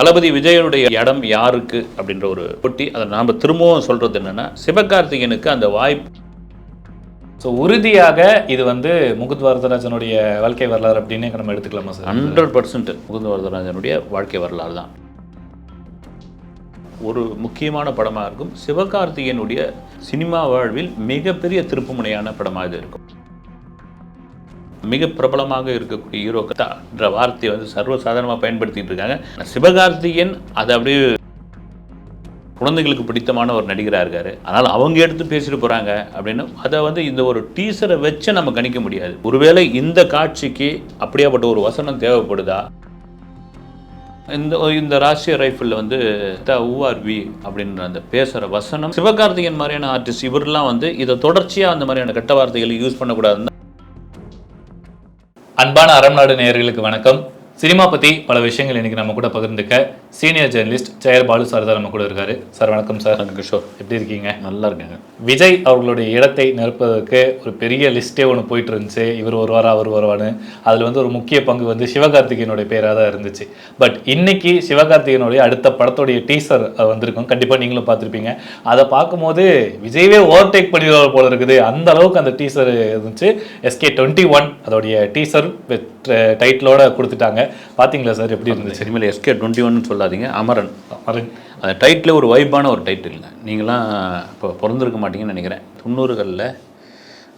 தளபதி விஜயனுடைய இடம் யாருக்கு அப்படின்ற ஒரு போட்டி அதை நாம் திரும்பவும் சொல்கிறது என்னென்னா சிவகார்த்திகேயனுக்கு அந்த வாய்ப்பு. ஸோ உறுதியாக இது வந்து முகுத் வரதராஜனுடைய வாழ்க்கை வரலாறு அப்படின்னு நம்ம எடுத்துக்கலாமா சார்? ஹண்ட்ரட் பர்சன்ட் முகுந்த வரதராஜனுடைய வாழ்க்கை வரலாறு தான். ஒரு முக்கியமான படமாக இருக்கும். சிவகார்த்திகேயனுடைய சினிமா வாழ்வில் மிகப்பெரிய திருப்புமுனையான படமாக இது இருக்கும். மிக பிரபலமாக இருக்கக்கூடிய ஹீரோ என்ற வார்த்தையை வந்து சர்வசாதாரணமாக பயன்படுத்திகிட்டு இருக்காங்க. சிவகார்த்திகேயன் அதை அப்படியே குழந்தைகளுக்கு பிடித்தமான ஒரு நடிகராக இருக்கார். அதனால் அவங்க எடுத்து பேசிட்டு போகிறாங்க அப்படின்னு அதை வந்து இந்த ஒரு டீசரை வச்சு நம்ம கணிக்க முடியாது. ஒருவேளை இந்த காட்சிக்கு அப்படியாப்பட்ட ஒரு வசனம் தேவைப்படுதா? இந்த இந்த ராஷ்டிரிய ரைஃபிளில் வந்து த ஊஆர்வி அப்படின்ற அந்த பேசுகிற வசனம் சிவகார்த்திகன் மாதிரியான ஆர்டிஸ்ட் இவரெல்லாம் வந்து இதை தொடர்ச்சியாக அந்த மாதிரியான கெட்ட வார்த்தைகளை யூஸ் பண்ணக்கூடாதுன்னு அன்பான அறம் நாடு நேயர்களுக்கு வணக்கம். சினிமா பற்றி பல விஷயங்கள் இன்னைக்கு நம்ம கூட பகிர்ந்துக்க senior journalist Cheyyar Balu sir தான் நம்ம கூட இருக்காரு. சார் வணக்கம் சார் கிஷோர். எப்படி இருக்கீங்க? நல்லா இருக்காங்க. விஜய் அவர்களுடைய இடத்தை நிரப்புவதற்கு ஒரு பெரிய லிஸ்ட்டே ஒன்று போயிட்டு இருந்துச்சு. இவர் வருவாரா அவர் வருவான்னு அதில் வந்து ஒரு முக்கிய பங்கு வந்து சிவகார்த்திகேயனுடைய பேராக தான் இருந்துச்சு. பட் இன்னைக்கு சிவகார்த்திகேயனுடைய அடுத்த படத்துடைய டீசர் வந்திருக்கும். கண்டிப்பாக நீங்களும் பார்த்துருப்பீங்க. அதை பார்க்கும்போது விஜயவே ஓவர்டேக் பண்ணிடுவார் போல இருக்குது. அந்த அளவுக்கு அந்த டீசர் இருந்துச்சு. எஸ்கே டுவெண்ட்டி ஒன் அதோடைய டீசர் டைட்டிலோட கொடுத்துட்டாங்க. பார்த்தீங்களா சார்? எப்படி இருந்துச்சு? இனிமேல் எஸ்கே டுவெண்ட்டி ஒன்னு சொல்லாதீங்க. அமரன். அருண். அந்த டைட்டில் ஒரு வைப்பான ஒரு டைட்டில் நீங்களாம் இப்போ பிறந்திருக்க மாட்டீங்கன்னு நினைக்கிறேன். தொண்ணூறுகளில்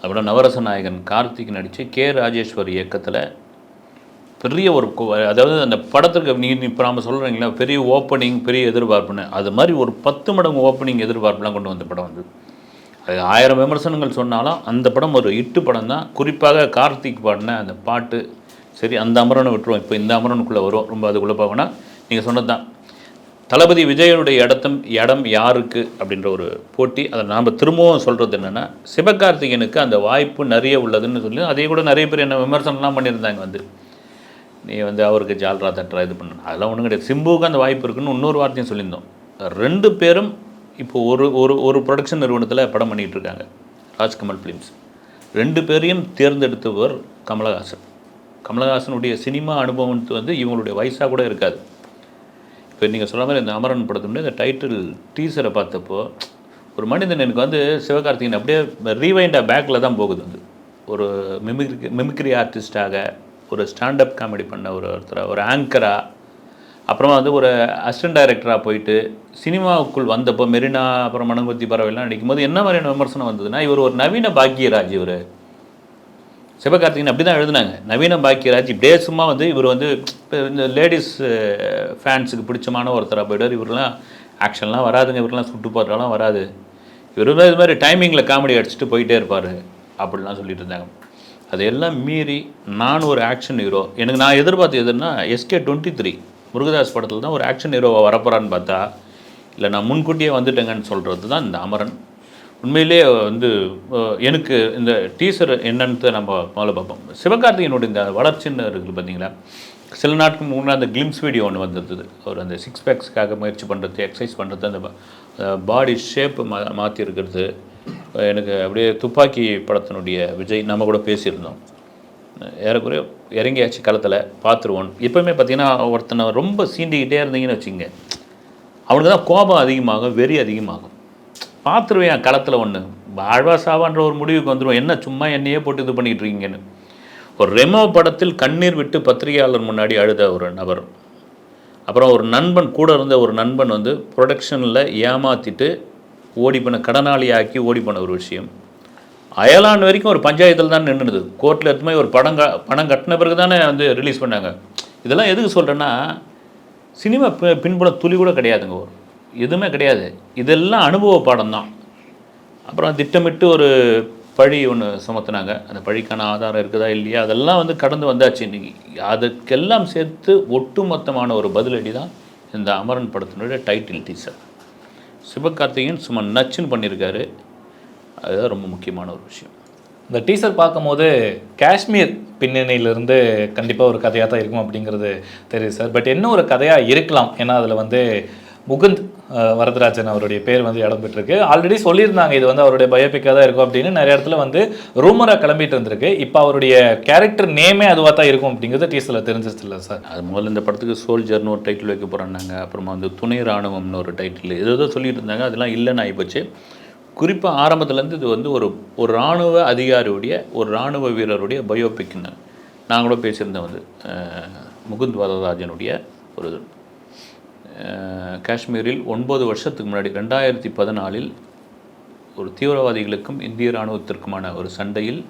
அப்புறம் நவரச நாயகன் கார்த்திக் நடித்து கே ராஜேஸ்வர் இயக்கத்தில் பெரிய ஒரு அதாவது அந்த படத்துக்கு நீ இப்போ நாம் சொல்கிறீங்களா பெரிய ஓப்பனிங் பெரிய எதிர்பார்ப்புன்னு. அது மாதிரி ஒரு பத்து மடங்கு ஓப்பனிங் எதிர்பார்ப்புலாம் கொண்டு வந்த படம் வந்து அது ஆயிரம் விமர்சனங்கள் சொன்னாலும் அந்த படம் ஒரு இட்டு படம் தான் குறிப்பாக கார்த்திக் பாடின அந்த பாட்டு சரி அந்த அமரனை விட்டுருவோம். இப்போ இந்த அமரனுக்குள்ளே வரும். ரொம்ப அதுக்குள்ளே போகணும்னா நீங்கள் சொன்னது தான் தளபதி விஜயனுடைய இடத்தம் இடம் யாருக்கு அப்படின்ற ஒரு போட்டி. அதை நாம் திரும்பவும் சொல்கிறது என்னென்னா சிவகார்த்திகேயனுக்கு அந்த வாய்ப்பு நிறைய உள்ளதுன்னு சொல்லி அதே கூட நிறைய பேர் என்ன விமர்சனம்லாம் பண்ணியிருந்தாங்க வந்து. நீ வந்து அவருக்கு ஜால்ரா தட்டுறா இது பண்ணணும் அதெல்லாம் ஒன்றும் கிடையாது. சிம்புவுக்கு அந்த வாய்ப்பு இருக்குன்னு இன்னொரு வார்த்தையும் சொல்லியிருந்தோம். ரெண்டு பேரும் இப்போ ஒரு ஒரு ஒரு ப்ரொடக்ஷன் நிறுவனத்தில் படம் பண்ணிகிட்டு இருக்காங்க. ராஜ்கமல் ஃபிலிம்ஸ் ரெண்டு பேரையும் தேர்ந்தெடுத்தவர் கமலஹாசன். கமலஹாசனுடைய சினிமா அனுபவம் வந்து இவங்களுடைய வயசாக கூட இருக்காது. இப்போ நீங்கள் சொல்ற மாதிரி இந்த அமரன் படத்துடைய இந்த டைட்டில் டீசரை பார்த்தப்போ ஒரு மனிதன் எனக்கு வந்து சிவகார்த்திகேயன் அப்படியே ரீவைண்டாக பேக்கில் தான் போகுது வந்து. ஒரு மிமிக்ரி மிமிக்ரி ஆர்டிஸ்டாக ஒரு ஸ்டாண்டப் காமெடி பண்ண ஒரு ஒருத்தராக ஒரு ஆங்கராக அப்புறமா வந்து ஒரு அசிஸ்டன்ட் டைரக்டராக போயிட்டு சினிமாவுக்குள் வந்தப்போ மெரினா அப்புறம் மணங்குத்தி பறவைலாம் நடிக்கும்போது என்ன மாதிரியான விமர்சனம் வந்ததுன்னா இவர் ஒரு நவீன பாக்யராஜ் இவர். சிவகார்த்திகேயன் அப்படி தான் எழுதினாங்க. நவீன பாக்கியராஜ் இப்படியே சும்மா வந்து இவர் வந்து இப்போ இந்த லேடிஸ் ஃபேன்ஸுக்கு பிடிச்சமான ஒருத்தராக போயிடுவார். இவரெல்லாம் ஆக்ஷன்லாம் வராதுங்க. இவரெல்லாம் சுட்டு போடுறலாம் வராது. இவர் இது மாதிரி டைமிங்கில் காமெடி அடிச்சுட்டு போயிட்டே இருப்பார் அப்படிலாம் சொல்லிட்டு இருந்தாங்க. அதையெல்லாம் மீறி நான் ஒரு ஆக்ஷன் ஹீரோ. எனக்கு நான் எதிர்பார்த்து எதுன்னா எஸ்கே டுவெண்ட்டி த்ரீ. முருகதாஸ் படத்தில் தான் ஒரு ஆக்ஷன் ஹீரோவாக வரப்போறான்னு பார்த்தா இல்லை நான் முன்கூட்டியே வந்துட்டேங்கன்னு சொல்கிறது தான் இந்த அமரன். உண்மையிலேயே வந்து எனக்கு இந்த டீசர் என்னன்னு நம்ம முதல்ல பார்ப்போம். சிவகார்த்திகேயனுடைய இந்த வளர்ச்சின்னு இருக்குது பார்த்தீங்களா? சில நாட்களுக்கு முன்னாடி அந்த கிளிம்ஸ் வீடியோ ஒன்று வந்திருந்தது. அவர் அந்த சிக்ஸ் பேக்ஸ்க்காக முயற்சி பண்ணுறது எக்ஸசைஸ் பண்ணுறது அந்த பாடி ஷேப் மா மாற்றி இருக்கிறது எனக்கு அப்படியே துப்பாக்கி படத்தினுடைய விஜய் நம்ம கூட பேசியிருந்தோம். ஏறக்குறைய இறங்கியாச்சு களத்தில் பார்த்துருவோம். எப்போயுமே பார்த்தீங்கன்னா ஒருத்தனை ரொம்ப சீண்டிக்கிட்டே இருந்தீங்கன்னு வச்சுங்க அவனுக்கு தான் கோபம் அதிகமாகும் வெறி அதிகமாகும். பார்த்துருவேன் களத்தில் ஒன்று வாழ்வா சாவான்ற ஒரு முடிவுக்கு வந்துடுவோம் என்ன சும்மா என்னையே போட்டு இது பண்ணிகிட்டு இருக்கீங்கன்னு. ஒரு ரெமோ படத்தில் கண்ணீர் விட்டு பத்திரிகையாளர் முன்னாடி அழுத ஒரு நபர். அப்புறம் ஒரு நண்பன் கூட இருந்த ஒரு நண்பன் வந்து ப்ரொடக்ஷனில் ஏமாற்றிட்டு ஓடி பண்ண கடனாளி ஆக்கி ஓடி பண்ண ஒரு விஷயம். அயலாண்டு வரைக்கும் ஒரு பஞ்சாயத்தில் தான் நின்றுது கோர்ட்டில் எடுத்துமே ஒரு படம் க பணம் கட்டின பிறகு தானே வந்து ரிலீஸ் பண்ணாங்க. இதெல்லாம் எதுக்கு சொல்கிறேன்னா சினிமா பின்புல துளி கூட கிடையாதுங்க. ஒரு எதுவுமே கிடையாது. இதெல்லாம் அனுபவ பாடம் தான் அப்புறம் திட்டமிட்டு ஒரு பழி ஒன்று சுமத்துனாங்க. அந்த பழிக்கான ஆதாரம் இருக்குதா இல்லையா? அதெல்லாம் வந்து கடந்து வந்தாச்சு. இன்றைக்கி அதுக்கெல்லாம் சேர்த்து ஒட்டுமொத்தமான ஒரு பதிலடி தான் இந்த அமரன் படத்தினுடைய டைட்டில் டீசர் சிவகார்த்திகேயன் சும்மா நச்சுன்னு பண்ணியிருக்காரு. அதுதான் ரொம்ப முக்கியமான ஒரு விஷயம். இந்த டீசர் பார்க்கும்போது காஷ்மீர் பின்னணியிலிருந்து கண்டிப்பாக ஒரு கதையாக தான் இருக்கும் அப்படிங்கிறது தெரியுது சார். பட் என்ன ஒரு கதையாக இருக்கலாம். ஏன்னா அதில் வந்து முகுந்த் வரதராஜன் அவருடைய பேர் வந்து இடம் பெற்றிருக்கு ஆல்ரெடி சொல்லியிருந்தாங்க இது வந்து அவருடைய பயோபிக்காக தான் இருக்கும் அப்படின்னு. நிறைய இடத்துல வந்து ரூமராக கிளம்பிட்டு இருந்திருக்கு. இப்போ அவருடைய கேரக்டர் நேமே அதுவாக தான் இருக்கும் அப்படிங்கிறது டீசரில் தெரிஞ்சிருச்சு இல்லை சார் அது முதல்ல இந்த படத்துக்கு சோல்ஜர்னு ஒரு டைட்டில் வைக்க போகிறோன்னாங்க அப்புறமா வந்து துணை ராணுவம்னு ஒரு டைட்டில் ஏதோ ஏதோ சொல்லிட்டு இருந்தாங்க. அதெல்லாம் இல்லைன்னு ஆகிப்போச்சு குறிப்பாக ஆரம்பத்துலேருந்து இது வந்து ஒரு ஒரு இராணுவ அதிகாரியுடைய ஒரு இராணுவ வீரருடைய பயோபிக்னு நான் கூட பேசியிருந்தேன் வந்து முகுந்த் வரதராஜனுடைய ஒரு காஷ்மீரில் ஒன்பது வருஷத்துக்கு முன்னாடி ரெண்டாயிரத்தி பதினாலில் ஒரு தீவிரவாதிகளுக்கும் இந்திய இராணுவத்திற்குமான ஒரு சண்டையில்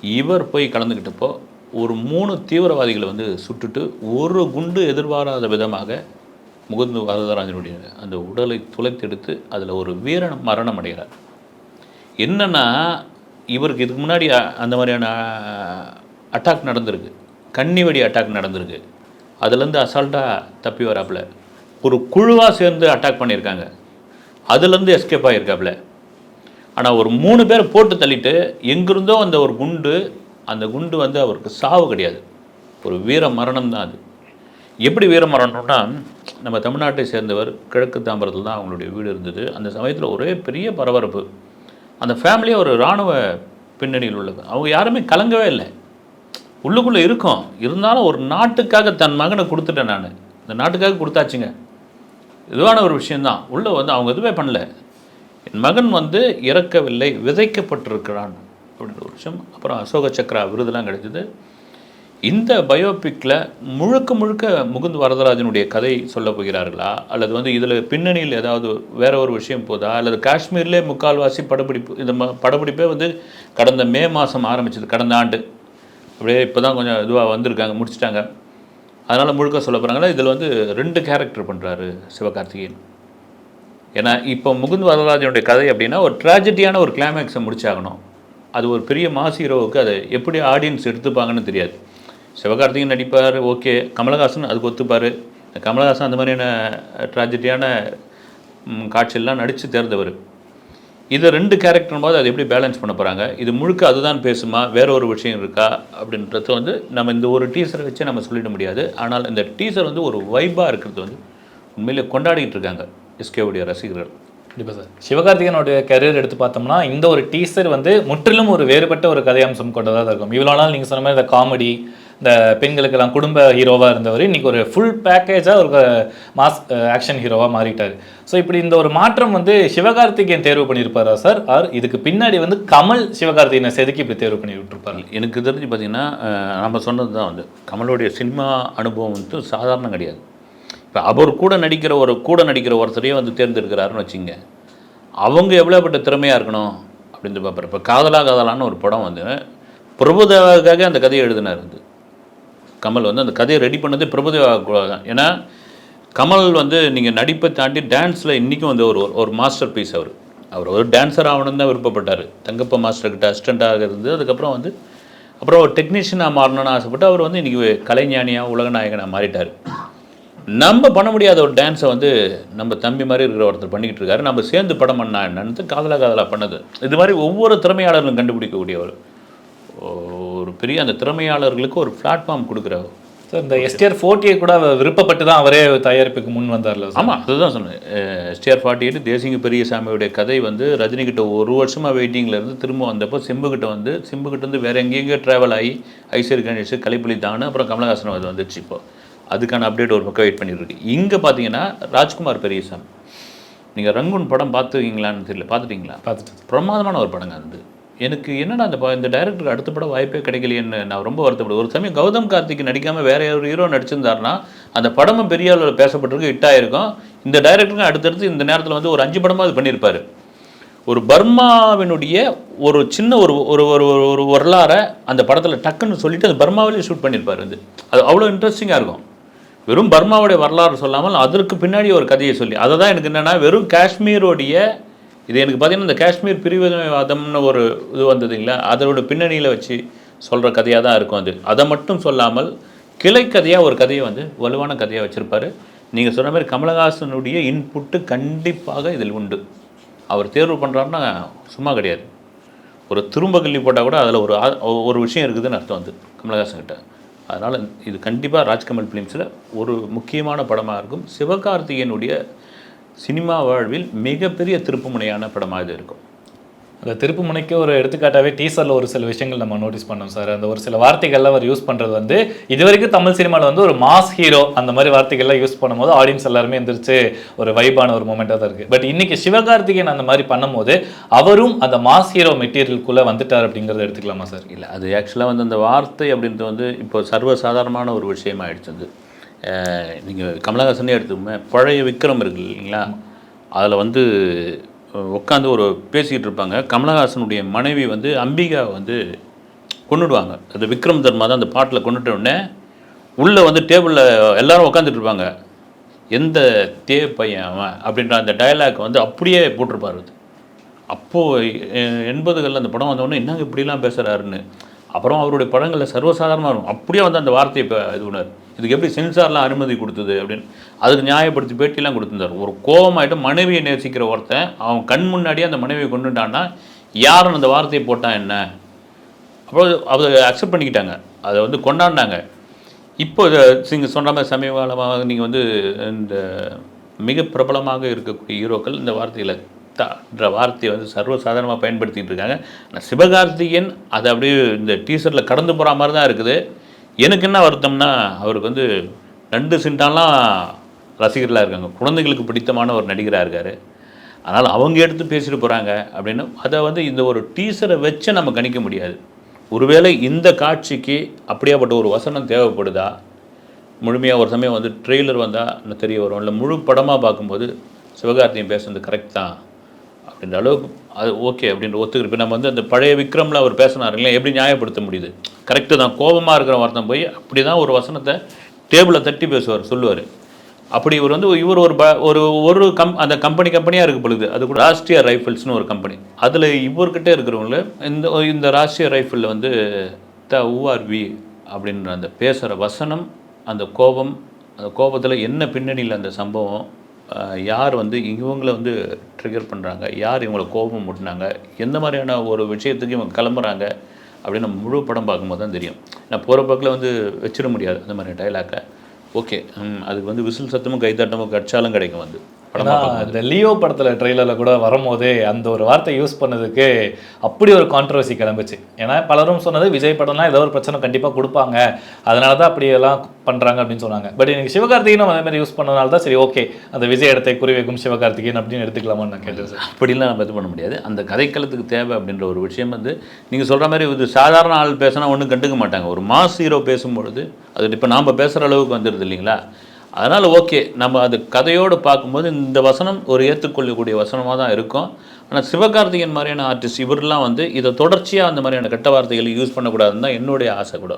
இவர் போய் கலந்துக்கிட்டப்போ ஒரு மூணு தீவிரவாதிகளை வந்து சுட்டுட்டு ஒரு குண்டு எதிர்பாராத விதமாக முகுந்து வரதராஜனுடைய அந்த உடலை துளைத்தெடுத்து அதில் ஒரு வீரன் மரணம் அடைகிறார். என்னென்னா இவருக்கு இதுக்கு முன்னாடி அந்த மாதிரியான அட்டாக் நடந்திருக்கு. கன்னிவெடி அட்டாக் நடந்திருக்கு. அதுலேருந்து அசால்ட்டாக தப்பி வராப்புல. ஒரு குழுவாக சேர்ந்து அட்டாக் பண்ணியிருக்காங்க. அதுலேருந்து எஸ்கேப் ஆகியிருக்காப்புல ஆனால் ஒரு மூணு பேர் போட்டு தள்ளிட்டு எங்கிருந்தோ அந்த ஒரு குண்டு அந்த குண்டு வந்து அவருக்கு சாவு கிடையாது. ஒரு வீர மரணம் தான் அது. எப்படி வீர மரணம்னா நம்ம தமிழ்நாட்டை சேர்ந்தவர் கிழக்கு தாம்பரத்தில் தான் அவங்களுடைய வீடு இருந்தது. அந்த சமயத்தில் ஒரே பெரிய பரபரப்பு. அந்த ஃபேமிலியே ஒரு இராணுவ பின்னணியில் உள்ளது. அவங்க யாருமே கலங்கவே இல்லை. உள்ளுக்குள்ளே இருக்கும். இருந்தாலும் ஒரு நாட்டுக்காக தன் மகனை கொடுத்துட்டேன் நான். இந்த நாட்டுக்காக கொடுத்தாச்சுங்க. இதுவான ஒரு விஷயந்தான் உள்ளே வந்து அவங்க எதுவுமே பண்ணல. என் மகன் வந்து இறக்கவில்லை விதைக்கப்பட்டிருக்கிறான் அப்படின்ற ஒரு விஷயம். அப்புறம் அசோக சக்ரா விருதுலாம் கிடைச்சிது. இந்த பயோபிக்கில் முழுக்க முழுக்க முகுந்த் வரதராஜனுடைய கதை சொல்ல போகிறார்களா? அல்லது வந்து இதில் பின்னணியில் ஏதாவது வேற ஒரு விஷயம் போதா? அல்லது காஷ்மீர்லே முக்கால்வாசி படப்பிடிப்பு இந்த படப்பிடிப்பே வந்து கடந்த மே மாதம் ஆரம்பிச்சது கடந்த ஆண்டு. அப்படியே இப்போ தான் கொஞ்சம் இதுவாக வந்திருக்காங்க முடிச்சிட்டாங்க. அதனால் முழுக்க சொல்ல போகிறாங்கன்னா இதில் வந்து ரெண்டு கேரக்டர் பண்ணுறாரு சிவகார்த்திகேயன். ஏன்னா இப்போ முகுந்த் வரதராஜனுடைய கதை அப்படின்னா ஒரு ட்ராஜடியான ஒரு கிளைமேக்ஸை முடிச்சாகணும். அது ஒரு பெரிய மாஸ் ஹீரோவுக்கு அதை எப்படி ஆடியன்ஸ் எடுத்துப்பாங்கன்னு தெரியாது. சிவகார்த்திகேயன் நடிப்பார் ஓகே. கமலஹாசன் அதுக்கு ஒத்துப்பார். கமலஹாசன் அந்த மாதிரியான ட்ராஜடியான காட்சியெல்லாம் நடித்து தேர்ந்தவர். இது ரெண்டு கேரக்டர் போது அதை எப்படி பேலன்ஸ் பண்ண போகிறாங்க இது முழுக்க அதுதான் பேசுமா? வேற ஒரு விஷயம் இருக்கா? அப்படின்றது வந்து நம்ம இந்த ஒரு டீசரை வச்சு நம்ம சொல்லிட முடியாது. ஆனால் இந்த டீசர் வந்து ஒரு வைப்பாக இருக்கிறது வந்து உண்மையிலே கொண்டாடிக்கிட்டு இருக்காங்க எஸ்கேவுடைய ரசிகர்கள். கண்டிப்பாக சார். சிவகார்த்திகேயனுடைய கரியர் எடுத்து பார்த்தோம்னா இந்த ஒரு டீசர் வந்து முற்றிலும் ஒரு வேறுபட்ட ஒரு கதையம்சம் கொண்டதாக இருக்கும். இவ்வளோ நாள் நீங்கள் சொன்ன மாதிரி இந்த காமெடி இந்த பெண்களுக்கெல்லாம் குடும்ப ஹீரோவாக இருந்தவர் இன்னைக்கு ஒரு ஃபுல் பேக்கேஜாக ஒரு மாஸ் ஆக்ஷன் ஹீரோவாக மாறிட்டார். ஸோ இப்படி இந்த ஒரு மாற்றம் வந்து சிவகார்த்திகேயன் தேர்வு பண்ணியிருப்பாரா சார் ஆர் இதுக்கு பின்னாடி வந்து கமல் சிவகார்த்திகேயனை செதுக்கி இப்படி தேர்வு பண்ணி விட்டுருப்பாரு எனக்கு தெரிஞ்சு பார்த்திங்கன்னா நம்ம சொன்னது தான் வந்து கமலுடைய சினிமா அனுபவம் வந்து சாதாரணம் கிடையாது. இப்போ அவர் கூட நடிக்கிற ஒரு கூட நடிக்கிற ஒருத்தரையும் வந்து தேர்ந்தெடுக்கிறாருன்னு வச்சுங்க. அவங்க எவ்வளோப்பட்ட திறமையாக இருக்கணும் அப்படின்னு பார்ப்பார். இப்போ காதலா காதலான்னு ஒரு படம் வந்து பிரபுதேவாவுக்காக அந்த கதையை எழுதினார் வந்து. கமல் வந்து அந்த கதையை ரெடி பண்ணது பிரபுதேவா தான் ஏன்னா கமல் வந்து நீங்கள் நடிப்பை தாண்டி டான்ஸில் இன்றைக்கும் வந்து ஒரு ஒரு மாஸ்டர் பீஸ் அவர். அவர் ஒரு டான்ஸர் ஆகணும்னு தான் விருப்பப்பட்டார். தங்கப்ப மாஸ்டர்கிட்ட அசிஸ்டண்ட்டாக இருந்து அதுக்கப்புறம் வந்து அப்புறம் ஒரு டெக்னீஷியனாக மாறணும்னு ஆசைப்பட்டு அவர் வந்து இன்றைக்கி கலைஞானியாக உலகநாயகனாக மாறிட்டார். நம்ம பண்ண முடியாத ஒரு டான்ஸை வந்து நம்ம தம்பி மாதிரி இருக்கிற ஒருத்தர் பண்ணிக்கிட்டு இருக்காரு. நம்ம சேர்ந்து படம் பண்ணா என்னன்னு காதலா காதலாக பண்ணது. இது மாதிரி ஒவ்வொரு திறமையாளர்களும் கண்டுபிடிக்கக்கூடியவர். ஒரு பெரிய அந்த திறமையாளர்களுக்கு ஒரு பிளாட்ஃபார்ம் கொடுக்குறவர் சார் இந்த எஸ்டிஆர் ஃபோர்ட்டியை கூட விருப்பப்பட்டு தான் அவரே தயாரிப்புக்கு முன் வந்தார்ல ஆமாம் அதுதான் சொன்னேன். எஸ்டிஆர் ஃபார்ட்டி எயிட் தேசிங்க பெரியசாமியுடைய கதை வந்து ரஜினி கிட்ட ஒரு வருஷமாக வெயிட்டிங்கில் இருந்து திரும்ப வந்தப்போ சிம்புக்கிட்ட வந்து சிம்புக்கிட்ட வந்து வேற எங்கெங்கேயோ ட்ராவல் ஆகி ஐஸ்வரி கணேஷ் கலைப்புலி தானு அப்புறம் கமலஹாசன் அது வந்துச்சு இப்போ. அதுக்கான அப்டேட் ஒரு பக்கம் வெயிட் பண்ணிட்டு இங்கே பார்த்தீங்கன்னா ராஜ்குமார் பெரியசாமி. நீங்கள் ரங்கூன் படம் பார்த்துருக்கீங்களான்னு தெரியல. பார்த்துட்டீங்களா? பார்த்துட்டு பிரமாதமான ஒரு படங்க அது. எனக்கு என்னடா அந்த இந்த டைரக்டருக்கு அடுத்த படம் வாய்ப்பே கிடைக்கலையேன்னு நான் ரொம்ப வருத்தப்படுவேன். ஒரு சமயம் கௌதம் கார்த்திக் நடிக்காமல் வேற ஒரு ஹீரோ நடிச்சிருந்தாருன்னா அந்த படமும் பெரிய அளவில் பேசப்பட்டிருக்கு ஹிட் இந்த டைரக்டருக்கு அடுத்தடுத்து இந்த நேரத்தில் வந்து ஒரு அஞ்சு படமாக இது பண்ணியிருப்பாரு. ஒரு பர்மாவினுடைய ஒரு சின்ன ஒரு ஒரு ஒரு ஒரு- ஒரு வரலாறை அந்த படத்தில் டக்குன்னு சொல்லிட்டு அந்த பர்மாவிலே ஷூட் பண்ணியிருப்பாரு வந்து. அது அவ்வளோ இன்ட்ரெஸ்டிங்காக இருக்கும். வெறும் பர்மாவுடைய வரலாறு சொல்லாமல் அதற்கு பின்னாடி ஒரு கதையை சொல்லி அதை தான் எனக்கு என்னென்னா வெறும் காஷ்மீரோடைய இது எனக்கு பார்த்தீங்கன்னா இந்த காஷ்மீர் பிரிவினைவாதம்னு ஒரு இது வந்ததுங்களா? அதோட பின்னணியில் வச்சு சொல்கிற கதையாக தான் இருக்கும் அது. அதை மட்டும் சொல்லாமல் கிளை கதையாக ஒரு கதையை வந்து வலுவான கதையாக வச்சுருப்பாரு. நீங்கள் சொன்ன மாதிரி கமலஹாசனுடைய இன்புட்டு கண்டிப்பாக இதில் உண்டு. அவர் தேர்வு பண்ணுறாருன்னா சும்மா கிடையாது. ஒரு திரும்ப கிள்ளி போட்டால் கூட அதில் ஒரு ஒரு விஷயம் இருக்குதுன்னு அர்த்தம் வந்து கமலஹாசன் கிட்ட அதனால் இது கண்டிப்பாக ராஜ்கமல் ஃபிலிம்ஸில் ஒரு முக்கியமான படமாக இருக்கும். சிவகார்த்திகேயனுடைய சினிமா வாழ்வில் மிகப்பெரிய திருப்புமுனையான படமாக இது இருக்கும். அந்த திருப்புமுனைக்கு ஒரு எடுத்துக்காட்டாவே டீசரில் ஒரு சில விஷயங்கள் நம்ம நோட்டீஸ் பண்ணோம் சார். அந்த ஒரு சில வார்த்தைகள்லாம் அவர் யூஸ் பண்ணுறது வந்து இது வரைக்கும் தமிழ் சினிமாவில் வந்து ஒரு மாஸ் ஹீரோ அந்த மாதிரி வார்த்தைகள்லாம் யூஸ் பண்ணும்போது ஆடியன்ஸ் எல்லாருமே எந்திரிச்சு ஒரு வைபான ஒரு மூமெண்ட்டாக தான் இருக்குது பட் இன்றைக்கி சிவகார்த்திகேயன் அந்த மாதிரி பண்ணும்போது அவரும் அந்த மாஸ் ஹீரோ மெட்டீரியலுக்குள்ளே வந்துட்டார் அப்படிங்கிறத எடுத்துக்கலாமா சார்? இல்லை அது ஆக்சுவலாக வந்து அந்த வார்த்தை அப்படின்றது வந்து இப்போ சர்வசாதாரணமான ஒரு விஷயமாயிடுச்சு அது. நீங்கள் கமலஹாசனே எடுத்துக்கோங்க. பழைய விக்ரம் இருக்கு இல்லைங்களா? அதில் வந்து உட்காந்து ஒரு பேசிக்கிட்டு இருப்பாங்க. கமலஹாசனுடைய மனைவி வந்து அம்பிகா வந்து கொண்டுடுவாங்க அது விக்ரம் தர்மா தான் அந்த பாட்டில் கொண்டுட்ட உடனே உள்ளே வந்து டேபிளில் எல்லாரும் உட்காந்துட்டு இருப்பாங்க. எந்த தே பையன் அவன் அப்படின்ற அந்த டயலாக் வந்து அப்படியே போட்டிருப்பாரு அது. அப்போது எண்பதுகளில் அந்த படம் வந்தோடனே என்னங்க இப்படிலாம் பேசுகிறாருன்னு அப்புறம் அவருடைய படங்களில் சர்வசாதாரணமாக இருக்கும். அப்படியே வந்து அந்த வார்த்தையை இப்போ இது பண்ணார் இதுக்கு எப்படி சென்சார்லாம் அனுமதி கொடுத்தது அப்படின்னு? அதுக்கு நியாயப்படுத்தி பேட்டிலாம் கொடுத்துருந்தார். ஒரு கோபமாயிட்டு மனைவியை நேசிக்கிற ஒருத்தன் அவன் கண் முன்னாடியே அந்த மனைவியை கொண்டுட்டான்னா யாரும் அந்த வார்த்தையை போட்டான் என்ன? அப்புறம் அதை அக்செப்ட் பண்ணிக்கிட்டாங்க. அதை வந்து கொண்டாடினாங்க. இப்போ நீங்கள் சொன்ன மாதிரி சமீப காலமாக நீங்கள் வந்து இந்த மிக பிரபலமாக இருக்கக்கூடிய ஹீரோக்கள் இந்த வார்த்தையில் தான்ற வார்த்தையை வந்து சர்வசாதாரணமாக பயன்படுத்திட்டு இருக்காங்க. ஆனால் சிவகார்த்திகேயன் அதை அப்படியே இந்த டீசரில் கடந்து போகிற மாதிரி தான் இருக்குது. எனக்கு என்ன வருத்தம்னா அவருக்கு வந்து ரெண்டு சிண்டாலாம் ரசிகர்களாக இருக்காங்க. குழந்தைகளுக்கு பிடித்தமான ஒரு நடிகராக இருக்கார். அதனால் அவங்க எடுத்து பேசிட்டு போகிறாங்க அப்படின்னு. அதை வந்து இந்த ஒரு டீசரை வச்சு நம்ம கணிக்க முடியாது. ஒருவேளை இந்த காட்சிக்கு அப்படியாப்பட்ட ஒரு வசனம் தேவைப்படுதா? முழுமையாக ஒரு சமயம் வந்து ட்ரெய்லர் வந்தால் இன்னும் தெரிய வரும். இல்லை முழு படமாக பார்க்கும்போது சிவகார்த்தியம் பேசுனது கரெக்ட் தான். அப்படின்ற அளவுக்கு அது ஓகே அப்படின்ற ஒத்துக்கிற இப்போ நம்ம வந்து அந்த பழைய விக்ரமில் அவர் பேசினார் இல்லையா? எப்படி நியாயப்படுத்த முடியுது? கரெக்டு தான். கோபமாக இருக்கிற ஒருத்தன் போய் அப்படி தான் ஒரு வசனத்தை டேபிளில் தட்டி பேசுவார் சொல்லுவார். அப்படி இவர் வந்து இவர் ஒரு ப ஒரு ஒரு கம் அந்த கம்பெனி கம்பெனியாக இருக்கு பொழுது அது கூட ராஷ்ட்ரிய ரைஃபிள்ஸ்னு ஒரு கம்பெனி அதில் இவர்கிட்ட இருக்கிறவங்கள இந்த இந்த ராஷ்ட்ரிய ரைஃபிளில் வந்து த ஊஆர்வி அப்படின்ற அந்த பேசுகிற வசனம் அந்த கோபம் அந்த கோபத்தில் என்ன பின்னணியில் அந்த சம்பவம் யார் வந்து இவங்களை வந்து ட்ரிகர் பண்ணுறாங்க யார் இவங்களை கோபம் முட்டினாங்க? எந்த மாதிரியான ஒரு விஷயத்துக்கு இவங்க கிளம்புறாங்க? அப்படின்னு நம்ம முழு படம் பார்க்கும்போது தான் தெரியும். நான் போகிற பக்கத்தில் வந்து வச்சிட முடியாது அந்த மாதிரி டைலாக்கை ஓகே அதுக்கு வந்து விசில் சத்தமும் கைதாட்டமும் கடிச்சாலும் கிடைக்கும் வந்து. பார்க்கும்போது இந்த லியோ படத்தில் ட்ரெய்லரில் கூட வரும்போதே அந்த ஒரு வார்த்தை யூஸ் பண்ணதுக்கு அப்படி ஒரு கான்ட்ரவர்சி கிளம்புச்சு. ஏன்னா பலரும் சொன்னது விஜய் படம்லாம் ஏதோ ஒரு பிரச்சனை கண்டிப்பாக கொடுப்பாங்க. அதனால தான் அப்படியெல்லாம் பண்ணுறாங்க அப்படின்னு சொன்னாங்க. பட் எனக்கு சிவகார்த்திகேயனும் அதே மாதிரி யூஸ் பண்ணனால தான் சரி ஓகே அந்த விஜய் இடத்தை குறிவைக்கும் சிவகார்த்திகேயன் அப்படின்னு எடுத்துக்கலாமான்னு நான் கேட்டேன் சார். அப்படிலாம் நம்ம இது பண்ண முடியாது. அந்த கதைக்களத்துக்கு தேவை அப்படின்ற ஒரு விஷயம் வந்து நீங்கள் சொல்கிற மாதிரி இது சாதாரண ஆள் பேசினா ஒன்றும் கண்டுக்க மாட்டாங்க. ஒரு மாஸ் ஹீரோ பேசும்பொழுது அது இப்போ நாம் பேசுகிற அளவுக்கு வந்துடுது இல்லைங்களா? அதனால் ஓகே நம்ம அது கதையோடு பார்க்கும்போது இந்த வசனம் ஒரு ஏற்றுக்கொள்ளக்கூடிய வசனமாக தான் இருக்கும். ஆனால் சிவகார்த்திகேயன் மாதிரியான ஆர்டிஸ்ட் இவரெல்லாம் வந்து இதை தொடர்ச்சியாக அந்த மாதிரியான கெட்ட வார்த்தைகளை யூஸ் பண்ணக்கூடாதுன்னு தான் என்னுடைய ஆசை கூட.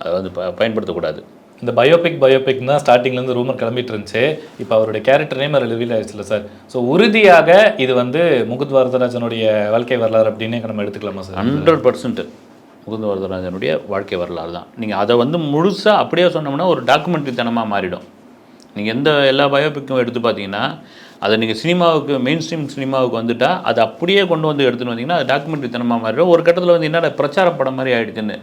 அதை வந்து ப பயன்படுத்தக்கூடாது. இந்த பயோபிக் பயோபிக் தான் ஸ்டார்டிங்லேருந்து ரூமர் கிளம்பிட்டு இருந்துச்சு. இப்போ அவருடைய கேரக்டர் நேம் ரிவீல் ஆயிடுச்சுல சார் ஸோ உறுதியாக இது வந்து முகுத் வரதராஜனுடைய வாழ்க்கை வரலாறு அப்படின்னு நம்ம எடுத்துக்கலாமா சார் ஹண்ட்ரட் பர்சன்ட் முகுந்த வரதராஜனுடைய வாழ்க்கை வரலாறு தான். நீங்கள் அதை வந்து முழுசாக அப்படியே சொன்னோம்னா ஒரு டாக்குமெண்ட்ரி தனமாக மாறிடும். நீங்கள் எந்த எல்லா பயோபிக்கும் எடுத்து பார்த்தீங்கன்னா அதை நீங்கள் சினிமாவுக்கு மெயின் ஸ்ட்ரீம் சினிமாவுக்கு வந்துட்டால் அதை அப்படியே கொண்டு வந்து எடுத்துன்னு வந்தீங்கன்னா அது டாக்குமெண்ட்ரி தனமாக மாறிடும். ஒரு கட்டத்தில் வந்து என்னடா பிரச்சார படம் மாதிரி ஆகிடுச்சுன்னு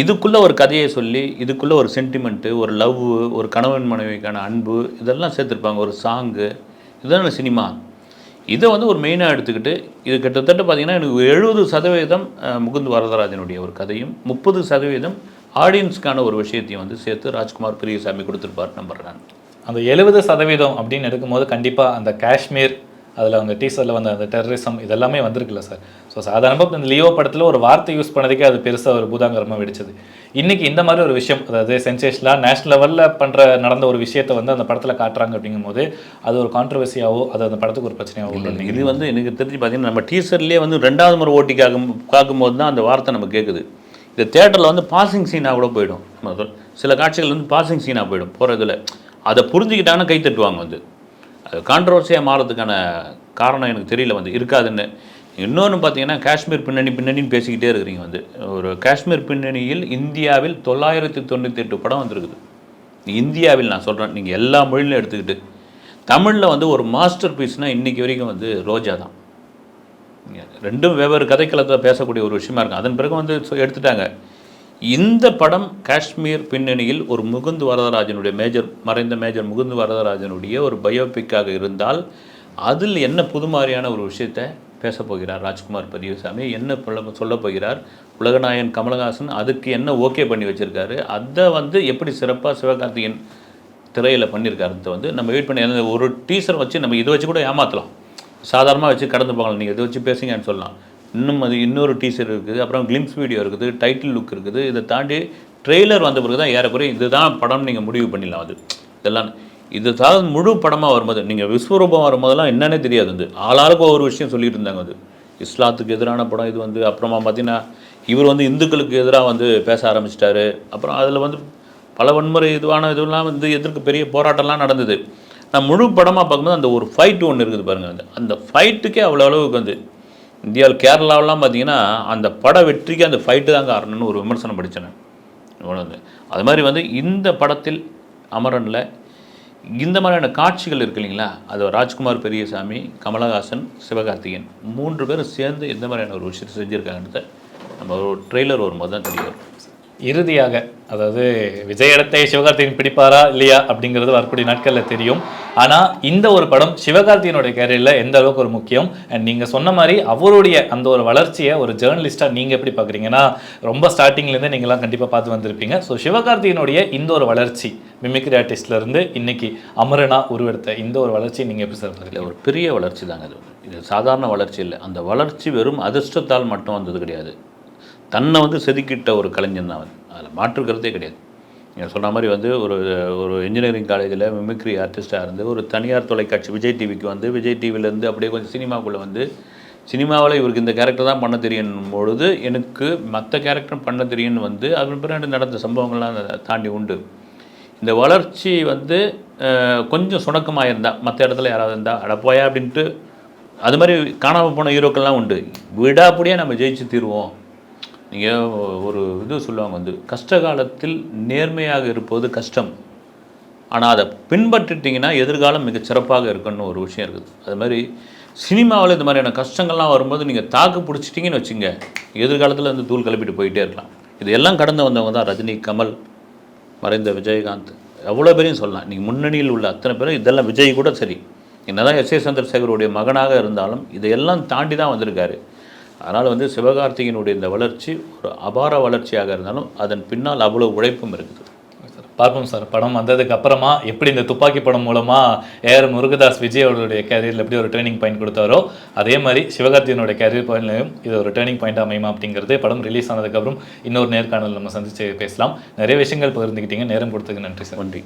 இதுக்குள்ளே ஒரு கதையை சொல்லி இதுக்குள்ளே ஒரு சென்டிமெண்ட்டு ஒரு லவ் ஒரு கணவன் மனைவிக்கான அன்பு இதெல்லாம் சேர்த்துருப்பாங்க. ஒரு சாங்கு இதுதானே சினிமா. இதை வந்து ஒரு மெயினாக எடுத்துக்கிட்டு இது கிட்டத்தட்ட பார்த்தீங்கன்னா எனக்கு எழுபது சதவீதம் முகுந்த் வரதராஜனுடைய ஒரு கதையும் முப்பது சதவீதம் ஆடியன்ஸ்க்கான ஒரு விஷயத்தையும் வந்து சேர்த்து ராஜ்குமார் பெரியசாமி கொடுத்துருப்பார் நம்புறேன். அந்த எழுபது சதவீதம் அப்படின்னு எடுக்கும்போது கண்டிப்பாக அந்த காஷ்மீர் அதில் அந்த டீசரில் வந்த அந்த டெரரிசம் இதெல்லாமே வந்திருக்குல்ல சார். ஸோ சாதாரணமாக இந்த லியோ படத்தில் ஒரு வார்த்தை யூஸ் பண்ணதுக்கே அது பெருசாக ஒரு பூதாங்கரமாக வெடிச்சது. இன்னைக்கு இந்த மாதிரி ஒரு விஷயம் அதாவது சென்சேஷனாக நேஷனல் லெவலில் பண்ணுற நடந்த ஒரு விஷயத்தை வந்து அந்த படத்தில் காட்டுறாங்க அப்படிங்கும்போது அது ஒரு கான்ட்ரவர்சியாவோ அது அந்த படத்துக்கு ஒரு பிரச்சனையாவோ இல்லை இது வந்து எனக்கு தெரிஞ்சு பார்த்தீங்கன்னா நம்ம டீசர்லேயே வந்து ரெண்டாவது முறை ஓட்டி காக்கும் பார்க்கும்போது தான் அந்த வார்த்தை நம்ம கேட்குது இந்த தேட்டரில் வந்து பாசிங் சீனாக கூட போயிடும். நம்ம சொல்- சில காட்சிகள் வந்து பாசிங் சீனாக போயிடும் போகிறதுல அதை புரிஞ்சுக்கிட்டாங்கன்னா கை தட்டுவாங்க வந்து. அது கான்ட்ரவர்சியாக மாறதுக்கான காரணம் எனக்கு தெரியல வந்து. இருக்காதுன்னு. இன்னொன்று பார்த்தீங்கன்னா காஷ்மீர் பின்னணி பின்னணின்னு பேசிக்கிட்டே இருக்கிறீங்க வந்து. ஒரு காஷ்மீர் பின்னணியில் இந்தியாவில் தொள்ளாயிரத்தி தொண்ணூற்றி எட்டு படம் வந்திருக்குது. இந்தியாவில் நான் சொல்கிறேன் நீங்கள் எல்லா மொழியிலும் எடுத்துக்கிட்டு. தமிழில் வந்து ஒரு மாஸ்டர் பீஸ்னால் இன்றைக்கி வரைக்கும் வந்து ரோஜா தான். ரெண்டும் வெவ்வேறு கதைக்களத்தில் பேசக்கூடிய ஒரு விஷயமா இருக்கும் அதன் பிறகு வந்து எடுத்துட்டாங்க. இந்த படம் காஷ்மீர் பின்னணியில் ஒரு முகுந்து வரதராஜனுடைய மேஜர் மறைந்த மேஜர் முகுந்து வரதராஜனுடைய ஒரு பயோபிக்காக இருந்தால் அதில் என்ன புது மாதிரியான ஒரு விஷயத்தை பேசப் போகிறார் ராஜ்குமார் பதிவுசாமி என்ன சொல்ல சொல்லப் போகிறார்? உலகநாயகன் கமலஹாசன் அதுக்கு என்ன ஓகே பண்ணி வச்சுருக்காரு? அதை வந்து எப்படி சிறப்பாக சிவகார்த்திகேயன் திரையில் பண்ணியிருக்காருன்றது வந்து நம்ம வெயிட் பண்ணி ஒரு டீசர் வச்சு நம்ம இதை வச்சு கூட ஏமாற்றலாம் சாதாரணமாக வச்சு கடந்து போகலாம். நீங்கள் இதை வச்சு பேசுங்கன்னு சொல்லலாம். இன்னும் அது இன்னொரு டீசர் இருக்குது. அப்புறம் கிளிம்ஸ் வீடியோ இருக்குது டைட்டில் லுக் இருக்குது. இதை தாண்டி ட்ரெய்லர் வந்த பிறகு தான் ஏறக்குறைய இதுதான் படம் நீங்கள் முடிவு பண்ணிடலாம் அது. இதெல்லாம் இது தான் முழு படமாக வரும்போது. நீங்கள் விஸ்வரூபம் வரும்போதெல்லாம் என்னன்னே தெரியாது வந்து ஆளாளுக்கு ஒவ்வொரு விஷயம் சொல்லிட்டு இருந்தாங்க அது. இஸ்லாத்துக்கு எதிரான படம் இது வந்து. அப்புறமா பார்த்தீங்கன்னா இவர் வந்து இந்துக்களுக்கு எதிராக வந்து பேச ஆரம்பிச்சிட்டாரு. அப்புறம் அதில் வந்து பல வன்முறை இதுவான இதுவெல்லாம் வந்து எதிர்க்கு பெரிய போராட்டம்லாம் நடந்தது. நான் முழு படமாக பார்க்கும்போது அந்த ஒரு ஃபைட் ஒன்று இருக்குது பாருங்கள் அந்த அந்த ஃபைட்டுக்கே அவ்வளோ அளவுக்கு வந்து இந்தியாவில் கேரளாவெலாம் பார்த்தீங்கன்னா அந்த பட வெற்றிக்கு அந்த ஃபைட்டு தான் காரணம்னு ஒரு விமர்சனம் படித்தேன் அது மாதிரி வந்து இந்த படத்தில் அமரனில் இந்த மாதிரியான காட்சிகள் இருக்கு இல்லைங்களா? அது ராஜ்குமார் பெரியசாமி கமலஹாசன் சிவகார்த்திகேயன் மூன்று பேரும் சேர்ந்து எந்த மாதிரியான ஒரு விஷயத்தை செஞ்சுருக்காங்கன்றத நம்ம ஒரு ட்ரெய்லர் வரும்போது தான் தெரிய வரும். இறுதியாக அதாவது விஜய் இடத்தை பிடிப்பாரா இல்லையா அப்படிங்கிறது வரக்கூடிய நாட்களில் தெரியும். ஆனால் இந்த ஒரு படம் சிவகார்த்தியினுடைய கேரியரில் எந்த அளவுக்கு ஒரு முக்கியம்? அண்ட் நீங்கள் சொன்ன மாதிரி அவருடைய அந்த ஒரு வளர்ச்சியை ஒரு ஜேர்னலிஸ்ட்டாக நீங்கள் எப்படி பார்க்குறீங்கன்னா ரொம்ப ஸ்டார்டிங்லேருந்து நீங்களாம் கண்டிப்பாக பார்த்து வந்திருப்பீங்க. ஸோ சிவகார்த்திகேயனுடைய இந்த ஒரு வளர்ச்சி மிமிக்ரி ஆர்டிஸ்ட்லேருந்து இன்னைக்கு அமரனா உருவெடுத்த இந்த ஒரு வளர்ச்சியை நீங்கள் எப்படி சார் இல்லை ஒரு பெரிய வளர்ச்சி தாங்க அது. இது சாதாரண வளர்ச்சி இல்லை. அந்த வளர்ச்சி வெறும் அதிர்ஷ்டத்தால் மட்டும் வந்தது கிடையாது. தன்னை வந்து செதுக்கிட்ட ஒரு கலைஞன் தான் அவன். அதில் மாற்று கருத்தே கிடையாது. நீங்கள் சொன்ன மாதிரி வந்து ஒரு ஒரு இன்ஜினியரிங் காலேஜில் மிமிக்ரி ஆர்டிஸ்ட்டாக இருந்து ஒரு தனியார் தொலைக்காட்சி விஜய் டிவிக்கு வந்து விஜய் டிவிலேருந்து அப்படியே கொஞ்சம் சினிமாக்குள்ளே வந்து சினிமாவில் இவருக்கு இந்த கேரக்டர் தான் பண்ண தெரியும் பொழுது எனக்கு மற்ற கேரக்டரும் பண்ண தெரியும்னு வந்து அதன் பின்னாடி நடந்த சம்பவங்கள்லாம் தாண்டி உண்டு. இந்த வளர்ச்சி வந்து கொஞ்சம் சுணக்கமாக இருந்தால் மற்ற இடத்துல யாராவது இருந்தால் அடப்போயா அப்படின்ட்டு அது மாதிரி காணாமல் போன ஹீரோக்கள்லாம் உண்டு. விடாப்படியாக நம்ம ஜெயிச்சு தீருவோம். நீங்கள் ஒரு இது சொல்லுவாங்க வந்து கஷ்ட காலத்தில் நேர்மையாக இருப்பது கஷ்டம். ஆனால் அதை பின்பற்றிட்டிங்கன்னா எதிர்காலம் மிக சிறப்பாக இருக்குன்னு ஒரு விஷயம் இருக்குது. அது மாதிரி சினிமாவில் இந்த மாதிரியான கஷ்டங்கள்லாம் வரும்போது நீங்கள் தாக்கு பிடிச்சிட்டிங்கன்னு வச்சுங்க எதிர்காலத்தில் வந்து தூள் கிளப்பிட்டு போயிட்டே இருக்கலாம். இது எல்லாம் கடந்து வந்தவங்க தான் ரஜினி கமல் மறைந்த விஜயகாந்த். எவ்வளோ பேரையும் சொல்லலாம். நீங்கள் முன்னணியில் உள்ள அத்தனை பேரும் இதெல்லாம் விஜய் கூட சரி. என்னதான் எஸ் ஏ சந்திரசேகருடைய மகனாக இருந்தாலும் இதையெல்லாம் தாண்டி தான் வந்திருக்காரு. அதனால் வந்து சிவகார்த்திகேயனுடைய இந்த வளர்ச்சி ஒரு அபார வளர்ச்சியாக இருந்தாலும் அதன் பின்னால் அவ்வளோ உழைப்பும் இருக்குது. சார் பார்ப்போம் சார். படம் வந்ததுக்கு அப்புறமா எப்படி இந்த துப்பாக்கி படம் மூலமா ஏஆர் முருகதாஸ் விஜய் அவர்களுடைய கேரியரில் எப்படி ஒரு டேர்னிங் பாயிண்ட் கொடுத்தாரோ அதே மாதிரி சிவகார்த்தியனுடைய கேரியர் பாயிண்ட்லையும் இது ஒரு டேர்னிங் பாயிண்ட் அமையுமா அப்படிங்கிறது படம் ரிலீஸ் ஆனதுக்கப்புறம் இன்னொரு நேர்காணல் நம்ம சந்திச்சு பேசலாம். நிறைய விஷயங்கள் பகிர்ந்துக்கிட்டீங்க. நேரம் கொடுத்ததுக்கு நன்றி சார். நன்றி.